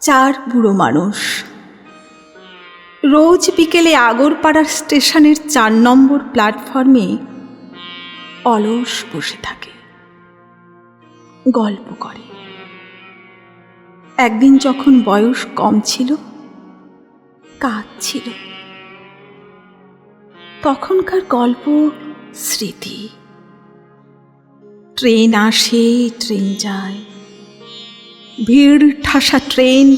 চার বুড়ো মানুষ। রোজ বিকেলে আগরপাড়ার স্টেশনের চার নম্বর প্ল্যাটফর্মে অলস বসে থাকে। গল্প করে। একদিন যখন বয়স কম ছিল কাজ ছিল। তখনকার গল্প, স্মৃতি ট্রেন আসে, ট্রেন যায়। ভিড়, ঠাসা ট্রেন,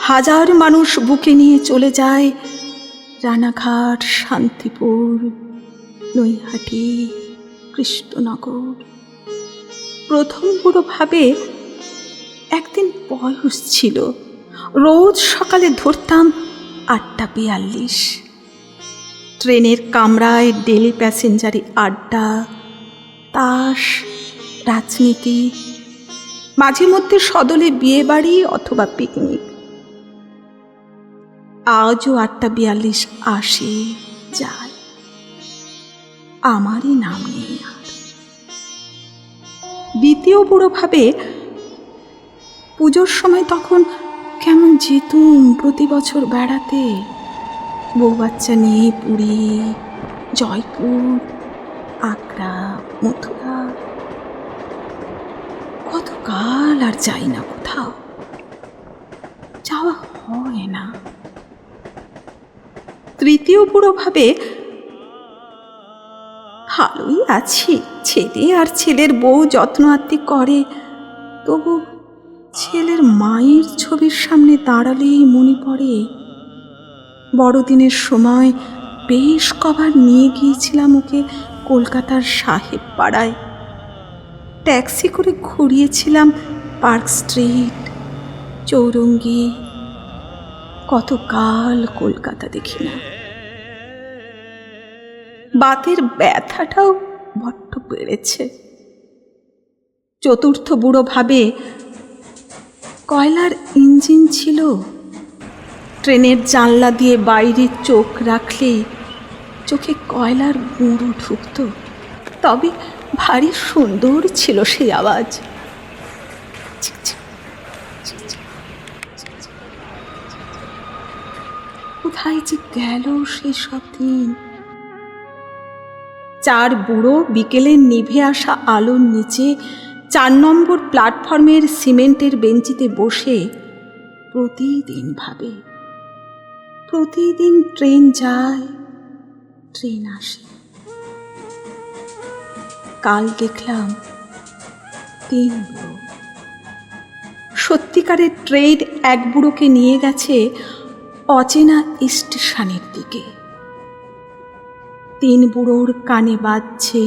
হাজার মানুষ বুকে নিয়ে চলে যায়। রানাঘাট, শান্তিপুর, নৈহাটি, কৃষ্ণনগর। প্রথম ভাবে একদিন বয়স ছিল। রোজ সকালে ধরতাম আটটা বিয়াল্লিশ। ট্রেনের কামরায় ডেলি প্যাসেঞ্জারি আড্ডা, তাস রাজনীতি মাঝে মধ্যে সদলে বিয়ে বাড়ি অথবা পিকনিক। আজও আটটা বিয়াল্লিশ আসে, যায়। আমারই নাম নেই আর। দ্বিতীয় বুড়ো ভাবে পুজোর সময় তখন কেমন যেতুম প্রতি বছর বেড়াতে। বউ বাচ্চা নিয়ে পুরী, জয়পুর, আগ্রা, মথুরা। কতকাল আর যাই না কোথাও। যাওয়া হয় না। তৃতীয় বুড়ো ভাবে, ভালোই আছি, ছেলে আর ছেলের বউ যত্ন আত্মি করে। তবু ছেলের মায়ের ছবির সামনে দাঁড়ালেই মনে পড়ে। বড়দিনের সময় বেশ কবার নিয়ে গিয়েছিলাম ওকে কলকাতার সাহেব পাড়ায় ট্যাক্সি করে ঘুরিয়েছিলাম পার্ক স্ট্রিট, চৌরঙ্গি। কতকাল কলকাতা দেখি না। বাতের ব্যথাটাও বড্ড বেড়েছে। চতুর্থ বুড়ো ভাবে কয়লার ইঞ্জিন ছিল। ট্রেনের জানলা দিয়ে বাইরে চোখ রাখলে চোখে কয়লার গুঁড়ো ঢুকত। তবে ভারী সুন্দর ছিল সেই আওয়াজ। কোথায় যে গেল সেই সব দিন? চার বুড়ো বিকেলে নিভে আসা আলোর নিচে চার নম্বর প্ল্যাটফর্মের সিমেন্টের বেঞ্চিতে বসে প্রতিদিন ভাবে। প্রতিদিন ট্রেন যায়, ট্রেন আসে। কাল দেখলাম তিন বুড়ো। সত্যিকারের ট্রেড এক বুড়োকে নিয়ে গেছে অচেনা স্টেশনের দিকে। তিন বুড়োর কানে বাজছে